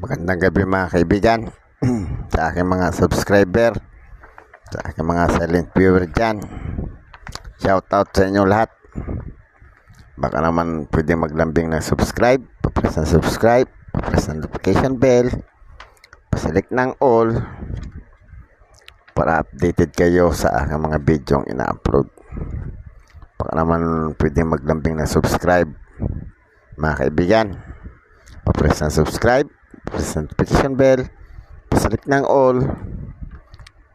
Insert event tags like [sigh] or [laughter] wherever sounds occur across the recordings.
Magandang gabi mga kaibigan. [clears throat] Sa aking mga subscriber. Sa aking mga silent viewer dyan. Shout out sa inyo lahat. Baka naman pwede maglambing ng subscribe. Papress ng subscribe. Papress ng notification bell. Paselect ng all. Para updated kayo sa aking mga video ang ina-upload. Baka naman pwede maglambing ng subscribe mga kaibigan. Papress ng subscribe press notification bell. Paselect ng all.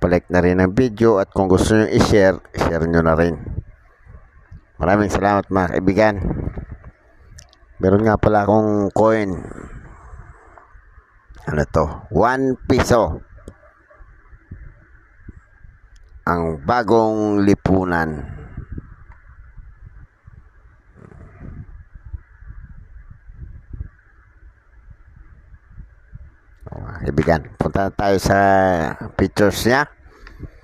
Palike na rin ang video at kung gusto nyo i-share share nyo na rin. Maraming salamat mga kaibigan. Meron nga pala akong coin. Ano to? 1 piso. Ang bagong lipunan kaibigan. Punta tayo sa pictures niya.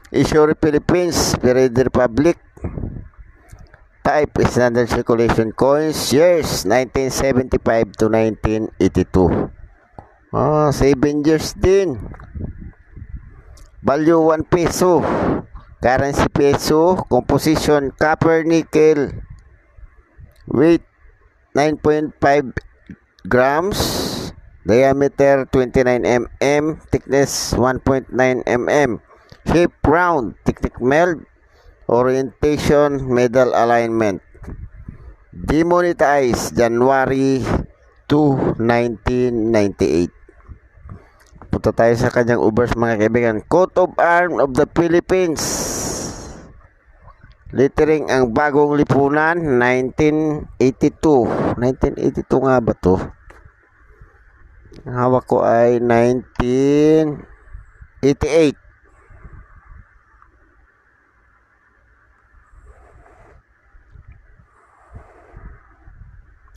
Isuri Philippines, Pereira Republic. Type Standard Circulation Coins, years 1975 to 1982. Oh, 7 years din. Value 1 peso. Currency peso. Composition copper nickel. Weight 9.5 grams diameter 29 mm, thickness 1.9 mm, shape round, technique meld, orientation, medal alignment. Demonetized January 2, 1998. Punta tayo sa kanyang ubers mga kaibigan. Coat of Arms of the Philippines. Lettering ang bagong lipunan 1982. 1982 nga ba to? Ang hawak ko ay 1988.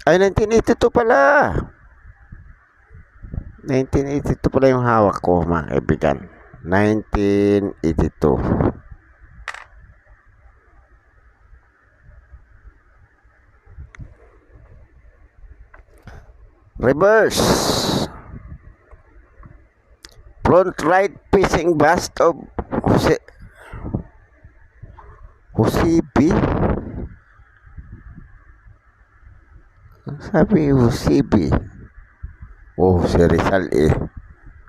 Ay, 1982 pala. 1982 pala yung hawak ko, mga kaibigan. 1982. Reverse. Front right facing bust of Jose Jose B. Ang Sabi Jose B. Oh, si Rizal eh.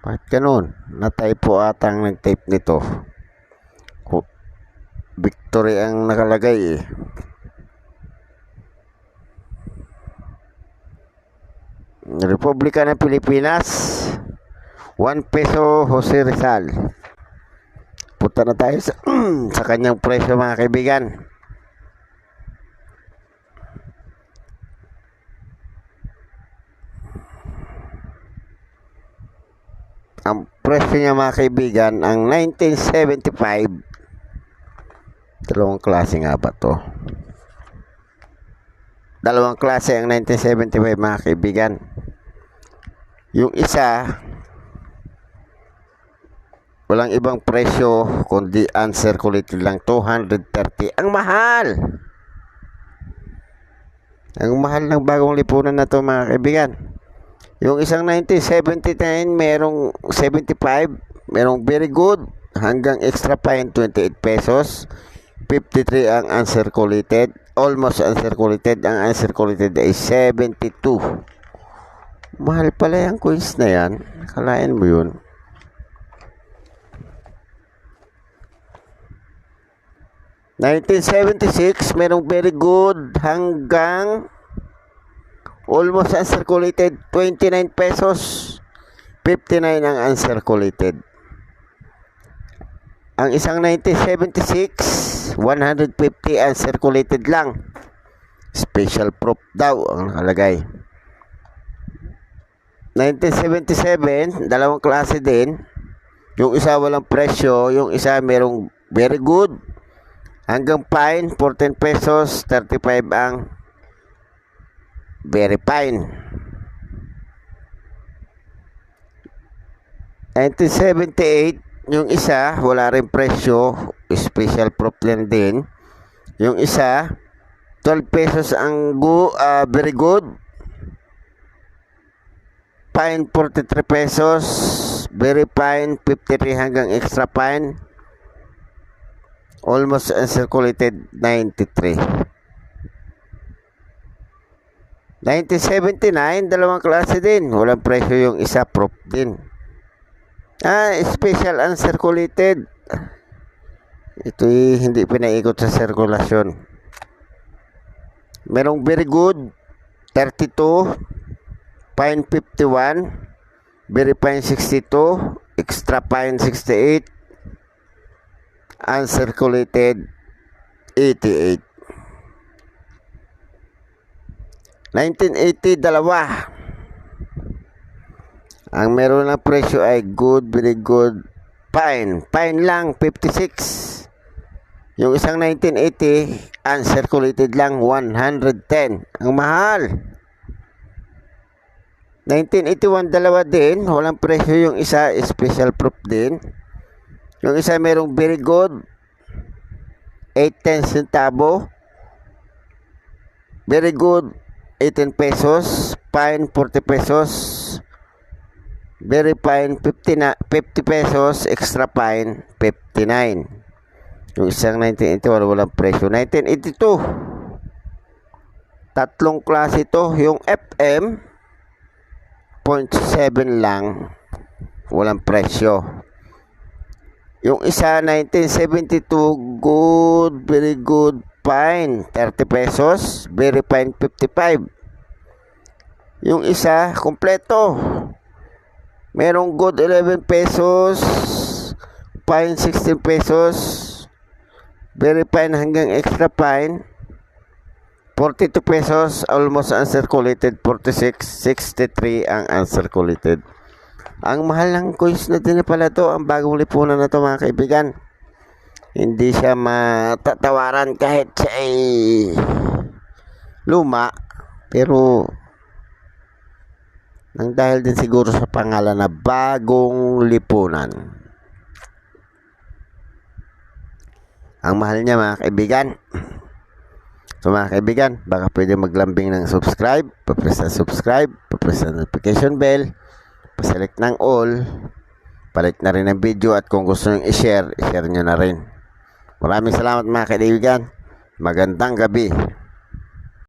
Bakit ganun? Na-typo ata ang nag-type nito. Victory ang nakalagay eh. Republika ng Pilipinas 1 peso Jose Rizal. Punta na tayo sa, [clears throat] sa kanyang presyo mga kaibigan. Ang presyo niya mga kaibigan ang 1975 dalawang klase nga ba to? Dalawang klase ang 1975 mga kaibigan. Yung isa walang ibang presyo kundi uncirculated lang 230 ang mahal! Ang mahal ng bagong lipunan na to mga kaibigan. Yung isang 1979 merong 75 merong very good. Hanggang extra fine 28 pesos. 53 ang uncirculated. Almost uncirculated. Ang uncirculated ay 72 mahal pala yung coins na yan. Kalain mo yun ...1976... ...merong very good... ...hanggang... ...almost uncirculated... ...29 pesos... ...59 ang uncirculated... ...ang isang 1976... ...150 uncirculated lang... ...special proof daw ang nakalagay... 1977, dalawang klase din. Yung isa walang presyo, yung isa merong very good. Hanggang fine, 14 pesos, 35 ang very fine. 1978, yung isa, wala rin presyo, special proof lang din. Yung isa, 12 pesos ang go, ah, very good. fine 43 pesos. Very fine 53 hanggang extra fine. Almost uncirculated 93. 1979, dalawang klase din. Walang presyo yung isa, proof din. Ah, special uncirculated. Ito'y hindi pinaikot sa sirkulasyon. Merong very good, 32, fine 51, very fine 62, extra fine 68, uncirculated 88. 1980, dalawa. Ang meron na presyo ay good, very good, fine. Fine lang, 56. Yung isang 1980, uncirculated lang, 110. Ang mahal. 1981, dalawa din. Walang presyo yung isa, special proof din. Yung isa merong very good, 8 centavo. Very good, 18 pesos. Fine, 40 pesos. Very fine, 50, na, 50 pesos. Extra fine, 59. Yung isang 1981, walang presyo. 1982, tatlong klase ito. Yung FM, 0.7 lang, walang presyo. Yung isa, 1972, good, very good, fine, 30 pesos. Very fine, 55. Yung isa, kompleto. Merong good 11 pesos, fine 16 pesos, very fine hanggang extra fine, 42 pesos, almost uncirculated, 46, 63 ang uncirculated. Ang mahal ng coins na din pala to, ang bagong lipunan na to mga kaibigan. Hindi siya matatawaran kahit siya ay luma, pero nang dahil din siguro sa pangalan na bagong lipunan. Ang mahal niya mga kaibigan. So mga kaibigan, baka pwede maglambing ng subscribe, papress na subscribe, papress notification bell, paselect ng all, palit na rin ang video at kung gusto nyo i-share, i-share nyo na rin. Maraming salamat mga kaibigan. Magandang gabi.